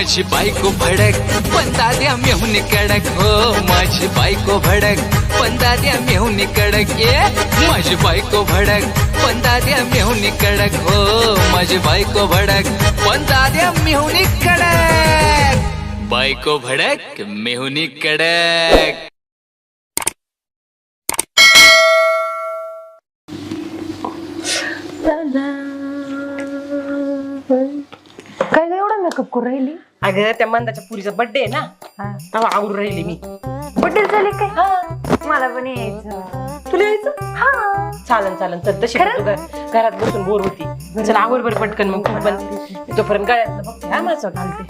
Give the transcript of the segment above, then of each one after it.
माझी बायको भडक पण दाद्या मेहून कडक. हो माझी बायको भडक पण दाद्या मेहून कडक. ये माझी बायको भडक पण दाद्या मेहून कडक. हो माझी बायको भडक पण दाद्या मेहून कडक. बायको भडक मेहुनी कडक. काय एवढा मेकअप करू राहिली? अगं त्या मंदाच्या पुरीचा बर्थडे आहे ना? हा. तेव्हा आवरून राहिली मी. बड्डे झाले काय? मला पण यायचं. तुला यायचं? हा. चालन चालन. चल तशी खरंच? तू घ- घरात बसून बोर होती. चल आवर बरं पटकन मग तू पण. तोपर्यंत गळ्यातलं बघते. हा माझं घालते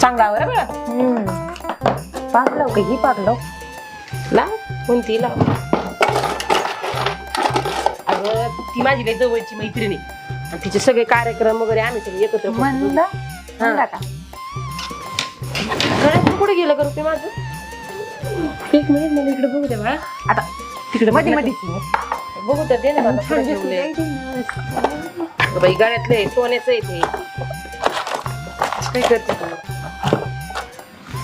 चांगला आवर हा बघा. हम्म. पाकलो का ही पाकलो लाव कोणती लाव. अगं ती माझी लई जवळची मैत्रिणी आणि तिचे सगळे कार्यक्रम वगैरे आम्ही सगळे एकत्र करतो. म्हणला गळ्यात कुठे गेलं का रुपये माझं? एक मिनिट मला इकडे बघू दे बाळा आता तिकडे मध्ये मध्ये मध्ये बघू तर दे ना मला कुठे ठेवलंय. अगं बाई आहे सोन्याचं आहे ते. काय करते तू?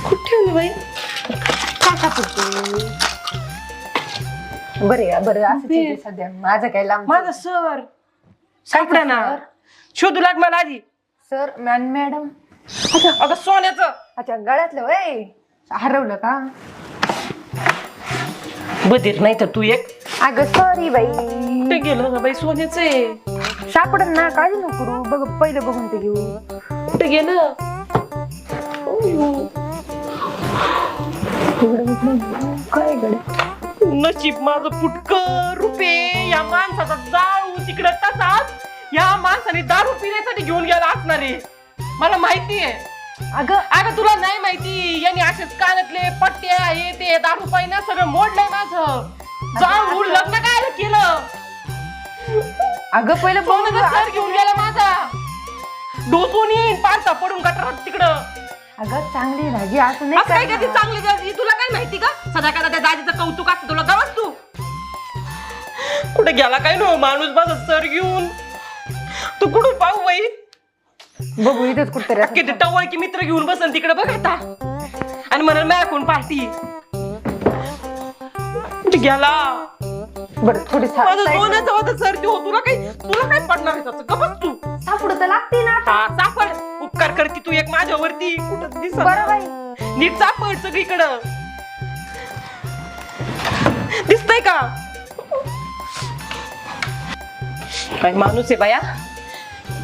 कुठे ठेवलं बाई? बरे बरं असं सध्या. माझं काय लांब माझा सर. सापडा ना. शोधू लाग मला आधी. Sir man madam. अगं सोन्याचं. अच्छा गळ्यातलं वय हरवलं का? बधीर नाही तर तू एक. अगं सॉरी बाई. कुठे गेलं ना बाई सोन्याचं. आहे सापडत ना काळजी नको करू. बघ पहिलं बघून ते घेऊ. कुठे गेलं? काय गड नशीब माझं फुटक रुपे या माणसाचा जाळू तिकडे तसाच. या माणसाने दारू पिण्यासाठी घेऊन गेला असणार. आहे मला माहिती आहे. अगं. अगं तुला नाही माहिती यांनी असेच कानातले पट्ट्या हे ते दारू पाहिजे सगळं मोडलंय माझं. जाऊन लग्न काय केलं? अगं पहिलं बघ. सर घेऊन गेला माझा. डोसून येईन पारता पडून गटारात तिकडं. अगं चांगली भाजी असं नाही असं काय करणार. कधी चांगली दाजी तुला काय माहिती का? सदा कदा त्या दाजीचं कौतुक असतं तुला गवस तू. कुठे गेला काय नो माणूस माझा सर घेऊन? तू कुठं पाहू बाई? बघू इथंच कुठतरी असं. किती टवळकी मित्र घेऊन बसन तिकडे बघ आता. आणि म्हणाल मॅकून पार्टी कुठे गेला? बरं थोडी सा- माझं side ला- सोन्याचं होतं सर देऊ तुला काही तुला काय पडणार आहे त्याचं? गपच तू. सापडू तर लागते ना हा सापड. उपकार करती तू एक माझ्यावरती. कुठं दिसत? बरं बाई. नीट सापड सगळीकडं. दिसतंय का? काय माणूस आहे बाया?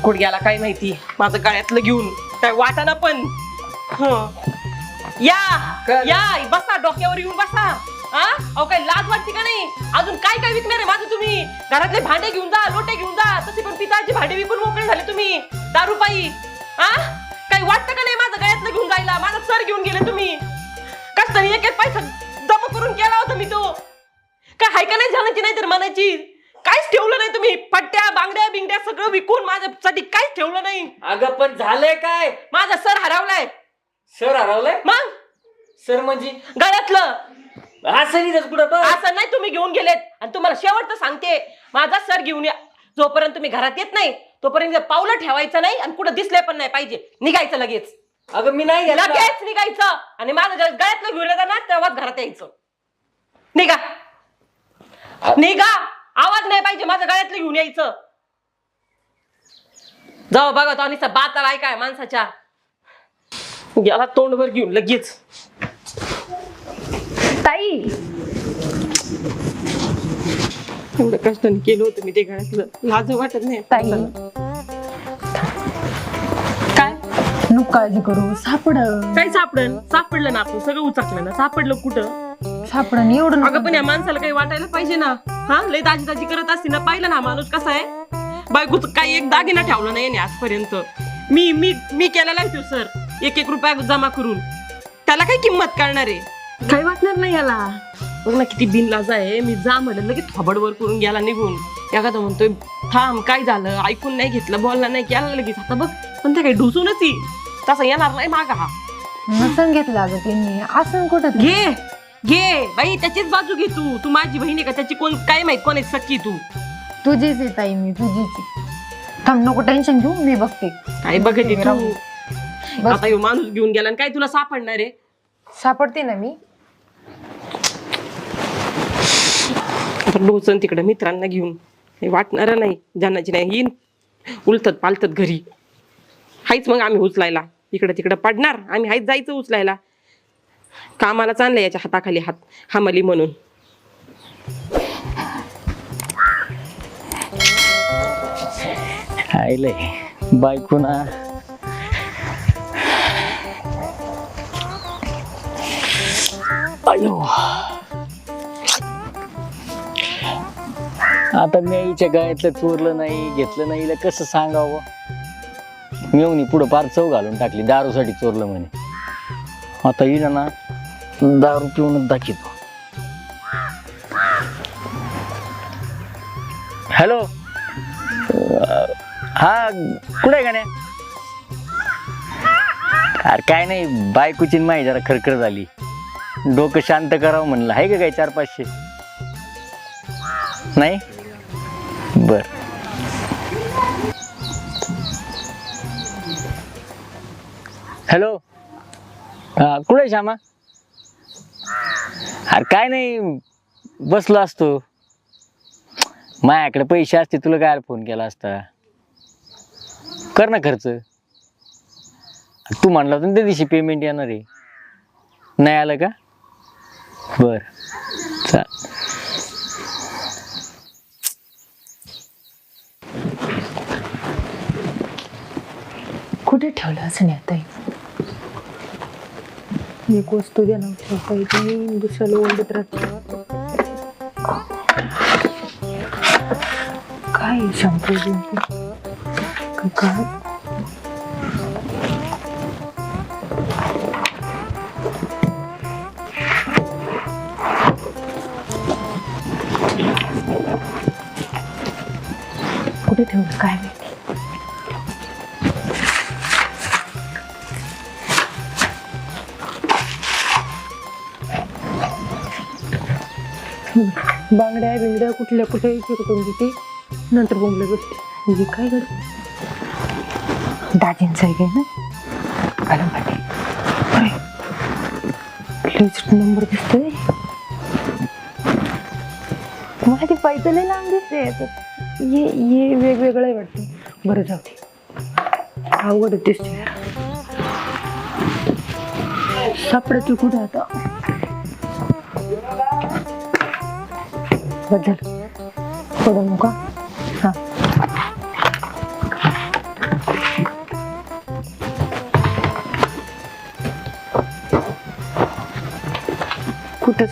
गुडघ्याला काय माहिती? माझं गळ्यातलं घेऊन. काय वाटाना पण. हं. या. या. बसा डोक्यावर येऊन बसा. हा अहो काय लाज वाटते का नाही? अजून काय काय विकणार आहे माझं तुम्ही? घरातले भांडे घेऊन जा लोटे घेऊन जा. तसे पण पिताची भांडे विकून मोकळे झाले तुम्ही. दारू पायी हा काही वाटतं का नाही माझं गळ्यातलं घेऊन जायला? माझं सर घेऊन गेले तुम्ही. कष्टाने एक एक पैसा जमा करून केला होता मी तो. काय हाय का नाही झाल्याची नाही तर मनाची काहीच ठेवलं नाही तुम्ही. पट्ट्या बांगड्या बिंगड्या सगळं विकून माझ्यासाठी काहीच ठेवलं नाही. अगं पण झालंय काय? माझा सर हरवलाय. सर हरवलंय? मग? सर म्हणजे? गळ्यातलं. असं नाही कुठं बघ. असं नाही तुम्ही घेऊन गेलेत. आणि तुम्हाला शेवटचं सांगते. माझा सर घेऊन या. जोपर्यंत तुम्ही घरात येत नाही तोपर्यंत पावलं ठेवायचं नाही आणि कुठं दिसले पण नाही पाहिजे. निघायचं लगेच. अगं मी नाही घेतला. लगेच निघायचं. आणि माझं गळ- गळ्यातलं घेऊन येतं ना तेव्हाच घरात यायचं. निघा. निघा. आवाज नाही पाहिजे माझं गळ्यातलं घेऊन यायचं. जाऊ बघा तो आणि बाता काय काय माणसाच्या. गेला तोंडवर घेऊन लगेच. ताई. एवढं कष्टाने केलं होतं मी ते गळ्यातलं लाज वाटत नाही. ताई. काय? नको काळजी करू सापड काय सापडलं? सापडलं ना आपण सगळं उचाकलं ना. सापडलं कुठं? सापडन एवढं अगं. पण या माणसाला काही वाटायला पाहिजे ना. हा लय दाजी दाजी करत असते ना पाहिलं ना माणूस कसा आहे? बायकोच काही एक दागिना ठेवला नाही याने आजपर्यंत. मी मी मी केलेला आहे तो सर. एक एक रुपया जमा करून. त्याला काय किंमत करणार आहे? काही वाटणार नाही याला. बघ ना किती बिनलाज आहे. मी जा म्हणलं लगेच थोबडवर करून गेला निघून. एखादा म्हणतोय थांब काय झालं? ऐकून नाही घेतलं बोलला नाही केला लगेच. आता बघ पण ते काही ढुसूनच येईल. तसा येणार नाही मागा हा. नसन घेतलं अगं त्यांनी. असं कुठं? घे. घे बाई त्याचीच बाजू घे तू. तू माझी बहीण आहे का? त्याची कोण काय माहीत कोण आहे सख्खी तू? तुझीच आहे ताई मी तुझीच आहे. थांब नको टेन्शन घेऊ मी बघते. काय बघते तू? बस. आता ह्यो माणूस घेऊन गेला आणि काय तुला सापडणार आहे? सापडते ना मी. आता डोचन तिकडे मित्रांना घेऊन. हे वाटणार नाही जाण्याची नाही. येईन. उलतत पालतत घरी. हायच मग आम्ही उचलायला. इकडं तिकडं पडणार. आम्ही हायच जायचं उचलायला. कामाला चाललंय याच्या हाताखाली हात हामली म्हणून. आईले बायको ना. अयो. आता मी आईच्या गायतलं चोरलं नाही घेतलं नाही हिला कसं सांगावं? मेवणी पुढं पार चव घालून टाकली दारूसाठी चोरलं म्हणे. आता हिला ना दारू पिऊनच दाखवतो. हॅलो हा कुठे आहे गाण्या? अरे काय नाही बायकोची माही जरा खरखर झाली. डोकं शांत करावं म्हणलं. आहे का काय चार पाचशे? नाही? बर. हॅलो हा कुठे आहे श्यामा? अरे काय नाही बसलो असतो. माझ्याकडे पैसे असते तुला काय फोन केला असता? कर ना खर्च. तू म्हणला होता ना त्या दिवशी पेमेंट येणार आहे. नाही आलं का? बर. चा कुठे ठेवलं असं नाही आता एक वस्तू देणार ना ठेवता दुसऱ्याला ओढत राहतो काय शॅम्पू बिम्पू काय कुठे ठेवलं काय बांगड्या बिंगड्या कुठल्या कुठल्या करून देते नंतर बोंबल्या गोष्टी म्हणजे काय कर? दाजींचं आहे काय ना? घालून पाठी. नंबर दिसतोय. मला ती पैसे लांब दिसते. याच्यात. ये ये वेगवेगळं आहे वाटतं. बरं जाऊ दे. अवघड दिसते सापडत कुठं आता? बदल. पडू नका हा. कुठं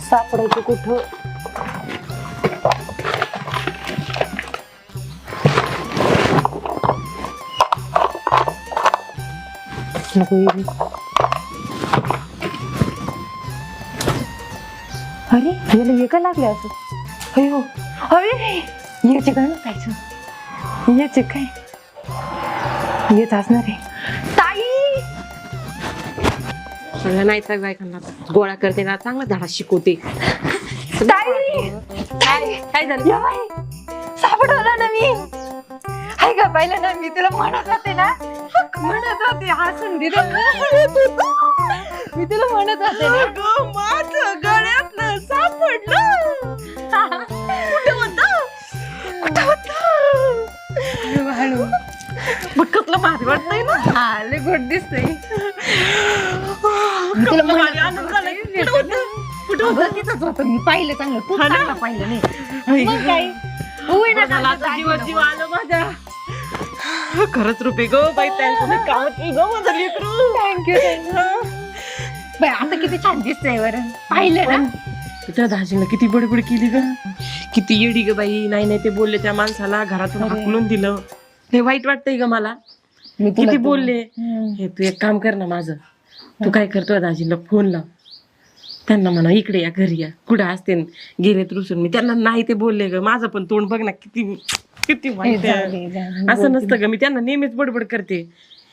सापडायचं कुठं? नको अरे याला हे का लागले असं. अयो अरे याचे काय नसायचं याचे काय? येत असणार आहे. ताई! नाही तर बायकांना गोळा करते ना चांगला धडा शिकवते. ताई! काय काय झालं? या बाई, सापडवलं ना मी. हाय का पाहिलं ना मी तुला म्हणत होते ना. म्हणत होते हसून दिलं. मी तुला म्हणत होते ना. माझं गळ्यातलं सापडलं कुठे होतं? कुठे होतं? हळू बघ कसलं भारी वाटतंय ना? आले गोड दिसतंय. मी तुला म्हणत भारी आनंद झालाय. होते. कुठं होतं? कुठं होतं? बघितच होतं. मी पाहिलं चांगलं. हा ना? चांगलं पाहिलं नाही. मग काय? होय ना मला आता जीव जीव आलं माझ्या. खरंच रुपये गो बाई त्यांचं कामत गो माझं लेकरू. थँक्यू बाई आता किती छान दिसतंय बरं. पाहिलं ना? त्या दाजीनं किती बडबड केली ग. किती येडी ग बाई. नाही नाही ते बोलले त्या माणसाला घरातून. हाकलून दिलं. ते वाईट वाटतंय ग मला. मी तुला किती तो- बोलले. हे तू एक काम कर ना माझं. तू काय करतोय दाजीला फोन लाव. त्यांना म्हणा इकडे या घरी या. कुठं असते न, गेलेत रुसून मी त्यांना नाही ते बोलले ग. माझं पण तोंड बघ ना किती किती हे वाईट जाऊ आहे. दे, जाऊ दे. असं नसतं ग. मी त्यांना नेहमीच बडबड करते.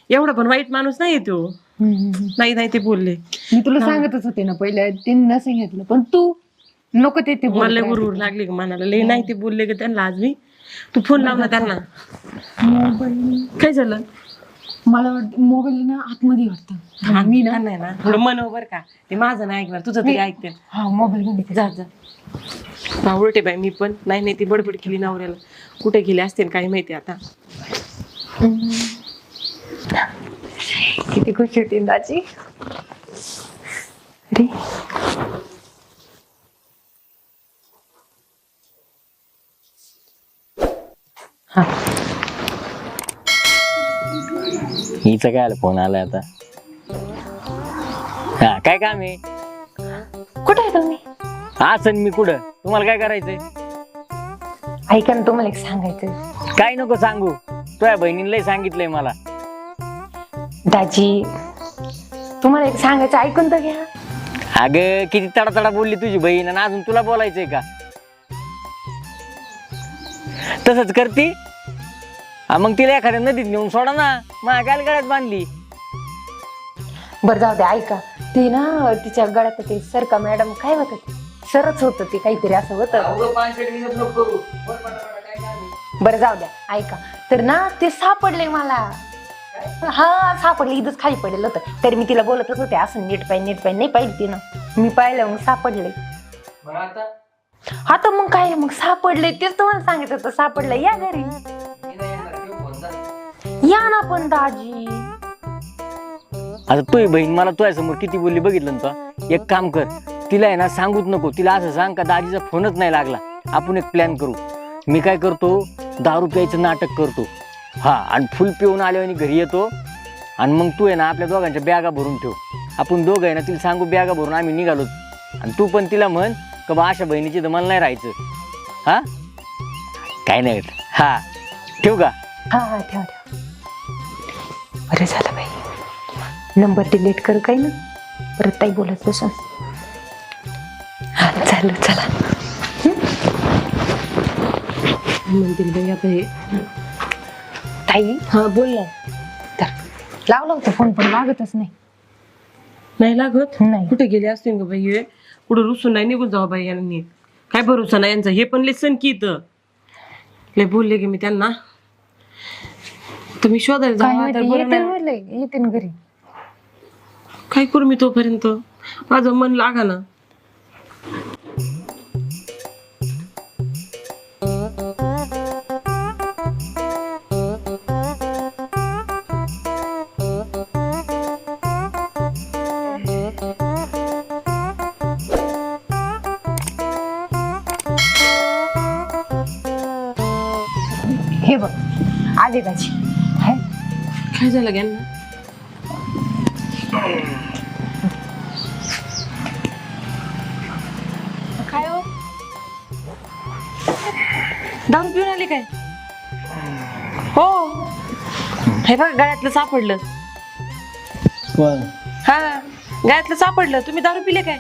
एवढा पण वाईट माणूस नाही तो. हम्म, हम्म, हम्म. नाही नाही ते बोलले. मी तुला सांगतच होते ना पहिले. त्यांनी सांगितलं पण तू नको ते ते बोलत मला राहते. गुरुर लागली ग मनाला. लय नाही ते बोलले ग त्यांना आज मी. तू फोन लाव ना त्यांना. मोबाईल काय झालं? मला वाटतं मोबाईल ना आतमध्ये वाटतं. मी ना नाही ना. थोडं मनव बर का. ते माझं नाही ऐकणार. तुझं तरी ऐकते. हा मोबाईल मध्ये जा जा. आवडते बाई मी पण नाही नाही ती बडबड केली नवऱ्याला. कुठे गेले असते काय माहिती आता. किती खुशी होती दाजी. अरे. हिचं काय आलं? फोन आलाय आता. हा काय काम आहे? कुठे आहे तुम्ही? असं मी कुठं? तुम्हाला काय करायचंय? ऐका ना तुम्हाला एक सांगायचं काय नको सांगू. तुझ्या बहिणीने लय सांगितलंय मला. दाजी तुम्हाला एक सांगायचं ऐकून तर घ्या. अगं किती तडा तडा बोलली तुझी बहीण आणि अजून तुला बोलायचंय का? तसंच करती. हा, मग तिला एखाद्या नदीत नेऊन सोडा ना. माझ्या गळ्यात बांधली. बरं जाऊ दे ऐका. ते ना तिच्या गळ्यात ते सरका मॅडम काय होतं? ते सरच होतं ते काहीतरी असं होतं. बरं जाऊ द्या ऐका. तर ना ते सापडले मला. हा सापडले इथंच खाली पडलेलं होतं. तरी मी तिला बोलतच होते असं नीट पाहिजे नीट पाहिजे नाही पाहिजे तिनं. मी पाहिलं मग सापडले. हा तर मग काय मग सापडले तेच तुम्हाला सांगितलं होतं सापडलं या घरी. या ना पण दाजी. आता तुझी बहीण मला तुझ्या समोर किती बोलली बघितलं ना एक काम कर तिला आहे ना सांगूच नको. तिला असं सांग का दाजीचा फोनच नाही लागला. आपण एक प्लॅन करू. मी काय करतो दारू प्यायचं नाटक करतो. हा आणि फुल पिऊन आल्यावर घरी येतो. आणि मग तू आहे ना आपल्या दोघांच्या बॅगा भरून ठेव. आपण दोघं आहे ना तिला सांगू बॅगा भरून आम्ही निघालो आणि तू पण तिला म्हण का बा अशा बहिणीची दमाल नाही राहायचं? हा? काय नाही होत. हा. ठेवू का? हा हा ठेवा ठेवा. बरं झालं बाई. नंबर डिलीट कर काय ना? परत ताई बोलत बसून. हा चालेल चला. म्हणतील बाई आता हे. ताई? हा बोल ना. तर लावला होता फोन पण लागतच नाही. नाही लागत? नाही. कुठे गेले असतील का बाई हे? कुठं रुसून नाही निघून जाऊ बाई यांनी. काय भरोसा नाही यांचा? हे पण लेसन की इथं. लय बोलले की मी त्यांना. मी शोधायला काय तर बरं नाही. म्हणले घरी. काय करू मी तोपर्यंत? माझं मन लागा ना काय झालं यांना काय हो? दारू पिऊन आले काय? हो. हे बघ गळ्यातलं सापडलं. हा गळ्यातलं सापडलं. तुम्ही दारू पिले काय?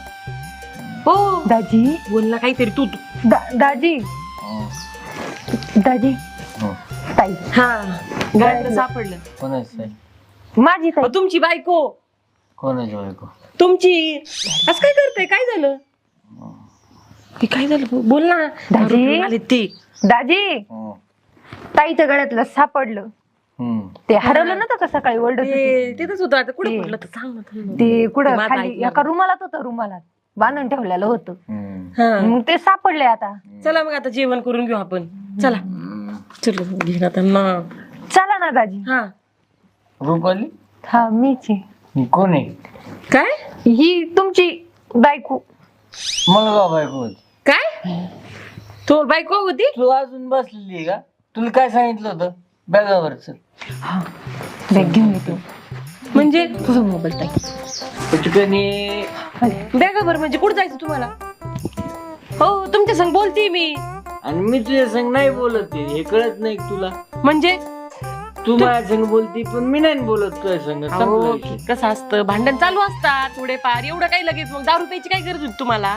हो. दाजी? बोलला काहीतरी तू तू. दा- दाजी? दाजी? ताई. हा. सापडलं. कोणाचं माझी ताई अहो, तुमची बायको. कोणाची बायको? तुमची. असं काय करताय? काय झालं? हे काय झालं? बोल ना. दारू पिऊन आले ते. दाजी. ताईच्या गळ्यातलं सापडलं. ते हरवलं नव्हतं का सकाळी ओरडत होती? ते- तिथंच होतं आता कुठे ते- पडलं तर सांग ना थांब ना. ते कुठं? माझं खाली ऐकलं. एका रुमालात होतं रुमालात. बांधून ठेवलेलं होतं. हा. मग ते सापडले आता. चला मग आता जेवण करून घेऊ आपण. चला. चल घे आता ना. चला ना दाजी. हा. रुपाली? हा मीच. आहे. ही कोण आहे? काय? ही तुमची बायको. मुलगा बायको होती? काय? तो बायको होती? तू अजून बसलेली आहे का? तुला काय सांगितलं होतं? बॅगावरच हा. बॅग घेऊन येते. म्हणजे? तुझा मोबाईल ताई पटकनी बॅगाभर म्हणजे कुठं जायचं तुम्हाला? हो तुमच्या संग बोलते मी. आणि मी तुझ्या संग नाही बोलत आहे. हे कळत नाही का तुला? म्हणजे? तू माझ्या संग बोलती पण मी नाही बोलत तुझ्या संग. संपला अहो, विषय. कसं असतं? भांडण चालू असतात थोडे फार एवढं काही लगेच मग दारू प्यायची काय गरज होती तुम्हाला?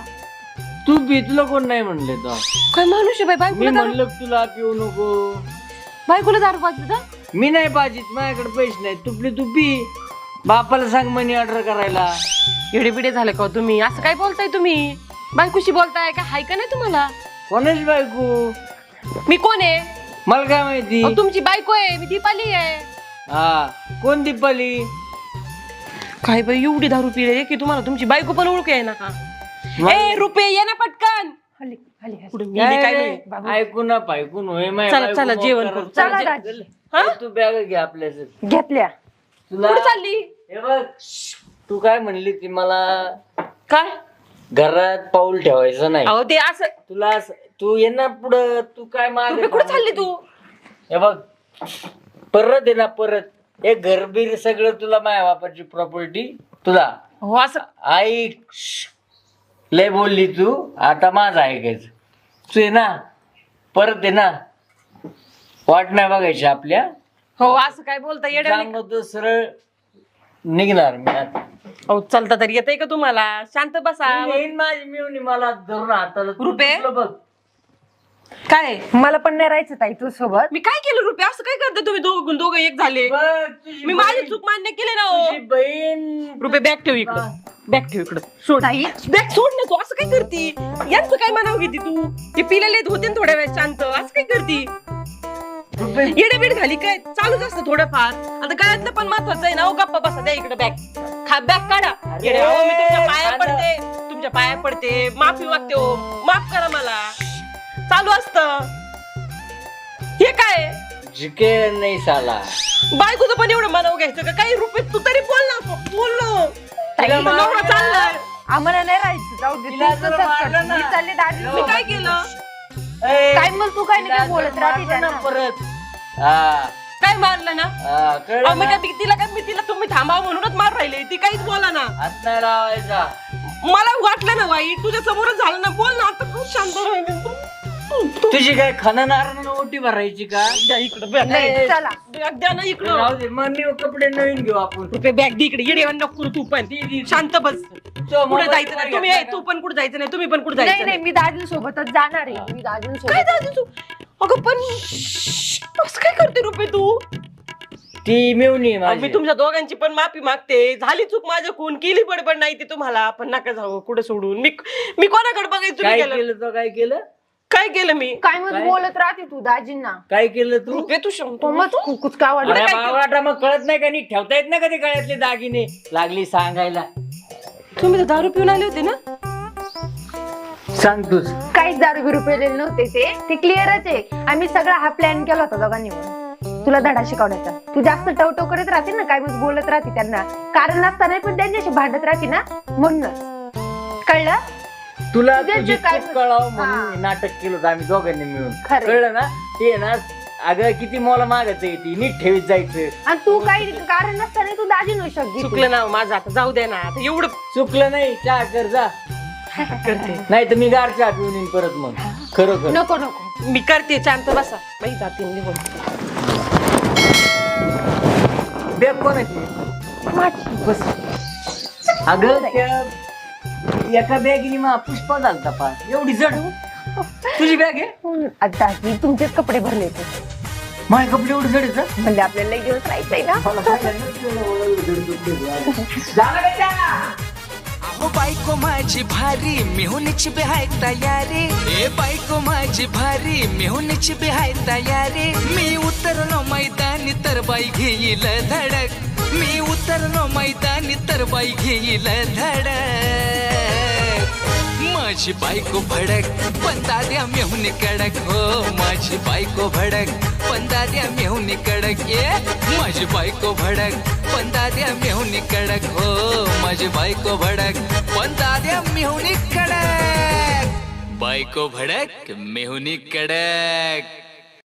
तू पी तुला कोण नाही म्हणले तो काय माणूस आहे बाई? मी बायकोला दारू म्हणलं तुला पिऊ नको. बायकोला दारू पाजली का? मी नाही पाहिजेत माझ्याकडे पैसे नाही तुपली तू पी. बापाला सांग मनी ऑर्डर करायला. एवढे बिडे झाले का हो तुम्ही? असं काय बोलताय तुम्ही? बायकोशी बोलताय का? हाय का नाही तुम्हाला? कोणाची बायको? मी कोण आहे? मला काय माहिती? अहो, तुमची बायको आहे मी दीपाली आहे. हा कोण दीपाली? काय बाई एवढी दारू पिले की तुम्हाला तुमची बायको पण ओळख आहे ना? ए रुपये ये ना पटकन. हल्ली हल्ली हल्ली. कुठे गेली काय नाही बाबू. ऐकून ना पायकून होय माय चला, बायको चला, मग जेवण करा. चला, चला, दाजी. चल. हा? ए, तू बॅग घे आपल्यासाठी घेतल्या. तुला कुठे चालली? हे बघ तू काय म्हणली ती मला? काय? घरात पाऊल ठेवायचं नाही. अहो ते असं तुला असं- तू ये ना पुढं. तू काय मागे कुठे चालली तू? हे बघ परत आहे ना परत. हे घरबीर सगळं तुला माझ्या बापाची प्रॉपर्टी तुला. हो असं. ऐक. श्श. लय बोलली तू. आता माझं ऐकायचं. तू आहे ना. परत आहे ना. वाट नाही बघायची आपल्या. हो असं काय बोलता सांगतो सरळ निघणार मी आता. अहो चालता तरी येतंय का तुम्हाला? शांत बसा. येईन माझी मिळून. मला धरून हाताला तू रुपये? बघ. काय? मला पण नाही राहायचं ताई तू सोबत मी काय केलं रुपये? असं काय करता तुम्ही दोघं दोघं एक झाले? बघ, तुझी मी माझी बहीण- चूक मान्य केली ना तुझी हो बहीण रुपये बॅग ठेव इकडं. बॅग ठेव इकडं. सोड. ताई? बॅग सोड ना तू. असं काय करती? यांचं काय म्हणावं घेते तू? ते पिलेले होते ना थोड्या वेळ शांत. असं काय करती? रुपये येडेबीड झाली काय? चालूच असतं थोडंफार. आता गळ्यातलं पण महत्वाचं आहे ना हो. गप्पा बसा द्या इकडे बॅग. खा बॅग काढा. अरे, येडे, अहो, मी तुमच्या पाया. पडते. तुमच्या पाया पडते. माफी मागते हो. माफ करा मला. चालू असतं. हे काय जिके नाही साला. बायकोचं पण एवढं मनाव घ्यायचं का? काही रुपये तू तरी बोल ना बोल ना. ताई, तिला नवरा चाललाय आम्हाला नाही राहायचं. जाऊ दे तिला तू जरा तसंच मारलं कर. ना. मी चालले दादी मी काय केलं? ए, काय मग तू काय नाही काय बोलत राहते मारलं ना त्यांना. परत. हा. काय मारलं ना? हा, कळलं अहो, मग ना? काय मी तिला काय मी तिला तुम्ही थांबावं म्हणूनच मार राहिले. ती काहीच बोला ना. हात नाही लावायचा. मला वाटलं ना वाईट तुझ्या समोरच झालं ना. बोल ना आता खूप शांत राहिली. तुझी काय खणणार ओटी भरायची का? इकडं बॅग नाही, चला. बॅग द्या ना इकडं. राहू दे मग मी कपडे नवीन घेऊ आपण. रुपये बॅग दे इकडे येडे नको करू तू पण. शांत बस. तो कुठे जायचं नाही? तुम्ही ए, तू पण कुठे जायचं नाही? तुम्ही पण कुठे नाही जायचं नाही नाही? मी दाजींसोबतच जाणार आहे. मी काय दाजींसोबत जायचं तू अगं पण असं काय करते रुपये तू? ती मिळून अहो, मी तुमच्या दोघांची पण माफी मागते. झाली चूक माझ्याकडून. केली बडबड नाही ती तुम्हाला. पण नका जाऊ. कुठे सोडून? मी मी कोणाकडे बघायचं? काय केलं तो? काय केलं? काय केलं मी? काय मग? बोलत राहते तू दाजींना? काय केलं तू? रुपये तू शांत तो मग कुच काय अरे वाटत बावळाटा मग कळत नाही का नीट? ठेवता येत नाही का ते गळ्यातले दागिने? लागली सांगायला. तुम्ही तर दारू पिऊन आले होते ना? सांग तूच. काहीच दारू बिरू पेलेले नव्हते ते. ते क्लिअरच आहे. आम्ही सगळा हा प्लॅन केला होता दोघांनी मिळून. तुला धडा शिकवण्याचा. तू जास्त टवटव करत राहते ना काय मग बोलत राहते त्यांना. कारण नसताना पण त्यांच्याशी भांडत राहते ना म्हणूनच. कळलं? तुला तुझ्या तुझी जे काय- चूक कळावं म्हणून हा. नाटक केलं होतं आम्ही दोघांनी मिळून. खरंय. कळलं ना? ते आहे ना अगं किती मोला मागत आहे ती? नीट ठेवीत जायचं. आणि तू काही कारण नसताना तू दाजी नऊ शकते चुकलं ना माझं आता जाऊ दे ना आता एवढं चुकलं नाही चहा कर जा. करते. नाही तर मी गार चहा पिऊन येईन परत मग. खरोखर. नको नको. मी करते शांत बसा. बाई जाते निघून. बॅग कोणाची माझी. बस. अगं त्या एका बॅगीने मा पुष्पा झालता पा. एवढी जड. तुझी बॅग आहे? आता तुमचेच कपडे भरले होते. माझे कपडे एवढे जड आहेत हं? म्हणजे आपल्याला एक दिवस राहायचंय ना. मला काय का? अहो बायको माझी भारी मिहुनीची बिहाय तयारी. ए बायको माझी भारी मिहुनीची बिहाय तयारी. मी उतरलो मैदानी तर बाई घेईल धडक. मी उतरलो मैदानी तर बाई घेईल धडक. माझी बायको भडक पण दाद्या मेहून कडक. हो माझी बायको भडक पण दाद्या मेहून कडक. ये माझी बायको भडक पण दाद्या मेहून कडक. हो माझी बायको भडक पण दाद्या मेहुनी कडक. बायको भडक मेहुनी कडक.